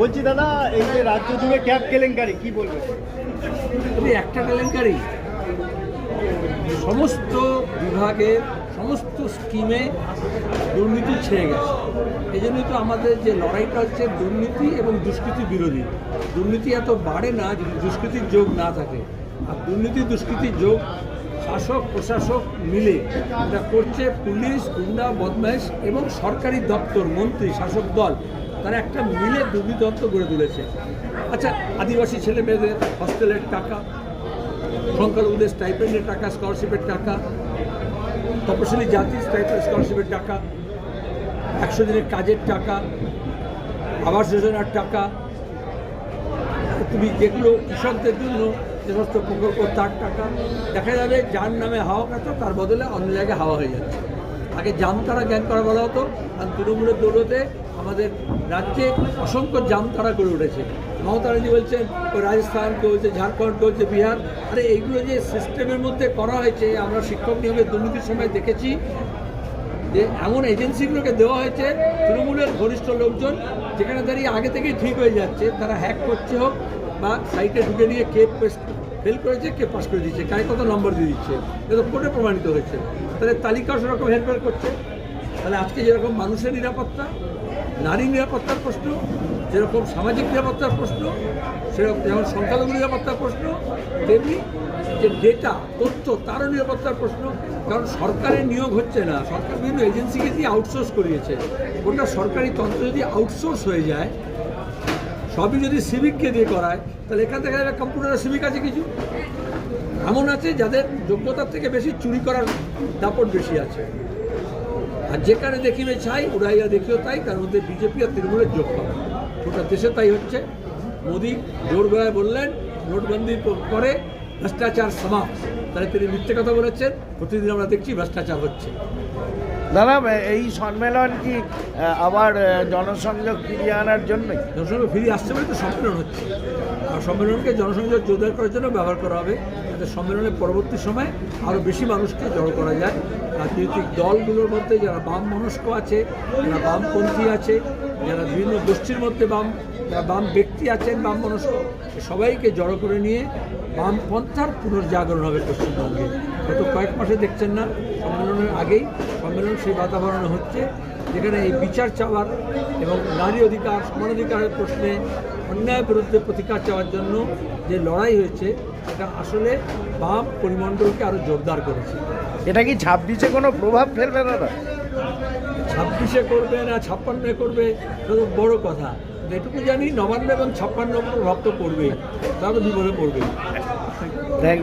বলছি, দাদা, এই যে রাজ্য জুড়ে ক্যাব কেলেঙ্কারি, কি বলবেন? তবে একটা কেলেঙ্কারি? সমস্ত বিভাগের সমস্ত স্কিমে দুর্নীতি ছেয়ে গেছে। এই জন্যই তো আমাদের যে লড়াইটা হচ্ছে দুর্নীতি এবং দুষ্কৃতি বিরোধী। দুর্নীতি এত বাড়ে না, যদি দুষ্কৃতির যোগ না থাকে। আর দুর্নীতি, দুষ্কৃতির যোগ শাসক, প্রশাসক মিলে এটা করছে পুলিশ, গুন্ডা, বদমাইশ এবং সরকারি দপ্তর, মন্ত্রী, শাসক দল। তারা একটা মিলে দুর্নীতত্ব গড়ে তুলেছে। আচ্ছা আদিবাসী ছেলে মেয়েদের হস্টেলের টাকা, সংখ্যালঘুদের স্টাইপেন্ডের টাকা স্কলারশিপের টাকা, তপশিলি জাতির স্টাইপেন্ড স্কলারশিপের টাকা, একশো দিনের কাজের টাকা, আবাস যোজনার টাকা। তুমি যেগুলো কৃষকদের জন্য যে সমস্ত প্রকল্প, তার টাকা, দেখা যাবে যার নামে হাওয়া খাতো তার বদলে অন্য জায়গায় হাওয়া হয়ে যাচ্ছে। আগে জামতারা জ্ঞান করা বলা হতো, আর তৃণমূলের দৌলতে আমাদের রাজ্যে অসংখ্য জামতারা গড়ে উঠেছে। মমতা ব্যানার্জি বলছেন রাজস্থান কেউ হচ্ছে ঝাড়খণ্ড কেউ হচ্ছে বিহার। আরে এইগুলো যে সিস্টেমের মধ্যে করা হয়েছে, আমরা শিক্ষক নিয়োগের দুর্নীতির সময় দেখেছি, যে এমন এজেন্সিগুলোকে দেওয়া হয়েছে, তৃণমূলের ঘনিষ্ঠ লোকজন, যেখানে দাঁড়িয়ে আগে থেকেই ঠিক হয়ে যাচ্ছে, তারা হ্যাক করছে হোক বা সাইটে ঢুকে নিয়ে কে ফেল করেছে কে পাস করে দিচ্ছে কায় কত নম্বর দিয়ে দিচ্ছে, এটা কোর্টে প্রমাণিত হয়েছে। তাহলে তালিকাও সেরকম হেরফের করছে। তাহলে আজকে যেরকম মানুষের নিরাপত্তা নারী নিরাপত্তার প্রশ্ন, যেরকম সামাজিক নিরাপত্তার প্রশ্ন, সেরকম যেমন সংখ্যালঘু নিরাপত্তার প্রশ্ন, তেমনি যে ডেটা তথ্য, তারও নিরাপত্তার প্রশ্ন। কারণ সরকারের নিয়োগ হচ্ছে না, সরকার বিভিন্ন এজেন্সিকে দিয়ে আউটসোর্স করিয়েছে। ওটা সরকারি তন্ত্র যদি আউটসোর্স হয়ে যায় সবই যদি সিভিককে দিয়ে করায়, তাহলে এখান থেকে একটা কম্পিউটারের সিভিক আছে কিছু? এমন আছে যাদের যোগ্যতার থেকে বেশি চুরি করার দাপট বেশি আছে। আর যেখানে দেখিবে চাই উড়াইয়া দেখিও তাই, তার মধ্যে বিজেপি আর তৃণমূলের যোগ পাবে গোটা দেশে তাই হচ্ছে। মোদী জোর গলায় বললেন নোটবন্দির পরে ভ্রষ্টাচার সমাপ্ত। তাহলে তিনি মিথ্যে কথা বলেছেন, প্রতিদিন আমরা দেখছি ভ্রষ্টাচার হচ্ছে। দাদা, এই সম্মেলন কি আবার জনসংযোগ ফিরিয়ে আনার জন্যই জনসংযোগ ফিরে আসছে বলে তো সম্মেলন হচ্ছে। আর সম্মেলনকে জনসংযোগ জোরদার করার জন্য ব্যবহার করা হবে। যাতে সম্মেলনের পরবর্তী সময় আরও বেশি মানুষকে জড়ো করা যায়। রাজনৈতিক দলগুলোর মধ্যে যারা বাম মনস্ক আছে, যারা বামপন্থী আছে, যারা বিভিন্ন গোষ্ঠীর মধ্যে বাম বাম ব্যক্তি আছেন বাম মনস্ক সবাইকে জড়ো করে নিয়ে বামপন্থার পুনর্জাগরণ হবে পশ্চিমবঙ্গে। গত কয়েক মাসে দেখছেন না, সম্মেলনের আগেই সম্মেলন সেই বাতাবরণে হচ্ছে যেখানে এই বিচার চাওয়ার এবং নারী অধিকার সমান অধিকারের প্রশ্নে অন্যায়ের বিরুদ্ধে প্রতিকার চাওয়ার জন্য যে লড়াই হয়েছে এটা আসলে বাম পরিমণ্ডলকে আরও জোরদার করেছে। এটা কি ছাব্বিশে কোনো প্রভাব ফেলবে না ছাব্বিশে করবে না ছাপ্পান্নে করবে তো বড় কথা। যেটুকু জানি নবান্ন এবং ছাপ্পান্ন প্রভাব তো পড়বেই তারও বিপদে পড়বে। থ্যাংক